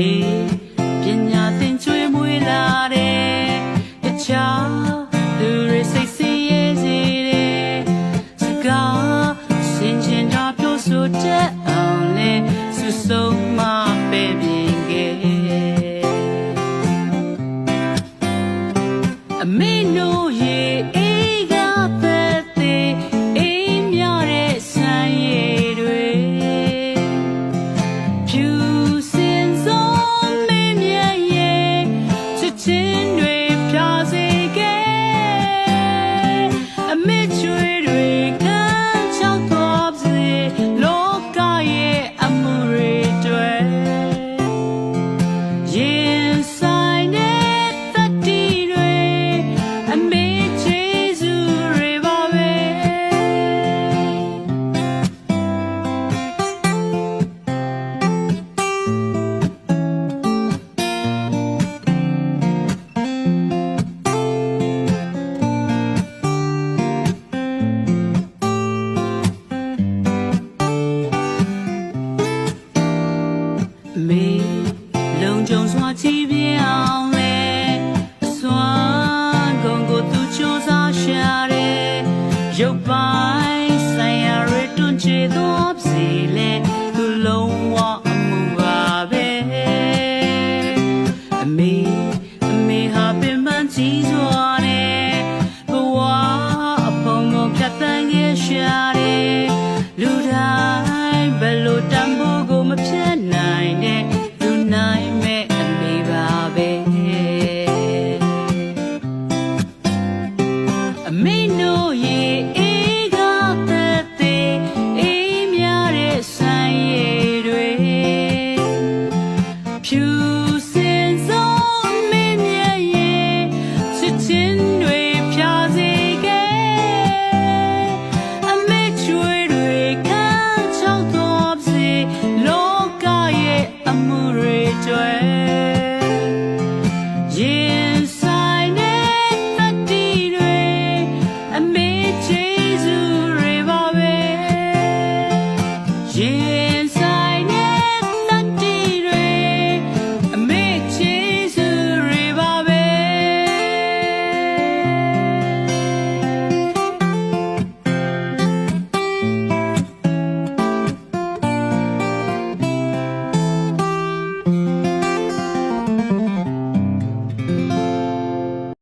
ပေးပညာသင်ချွေးမွေးလာတဲ့တခြားလူတွေစိတ်ဆင်းရဲစေတဲ့စကားစင်ချင်တာပြောဆိုတဲ့အောင်လဲစုဆုံးမပဲပြေ ဆိုင်ဆိုင်ရတွန်ချေတော့စေလေသူလုံးဝ computer.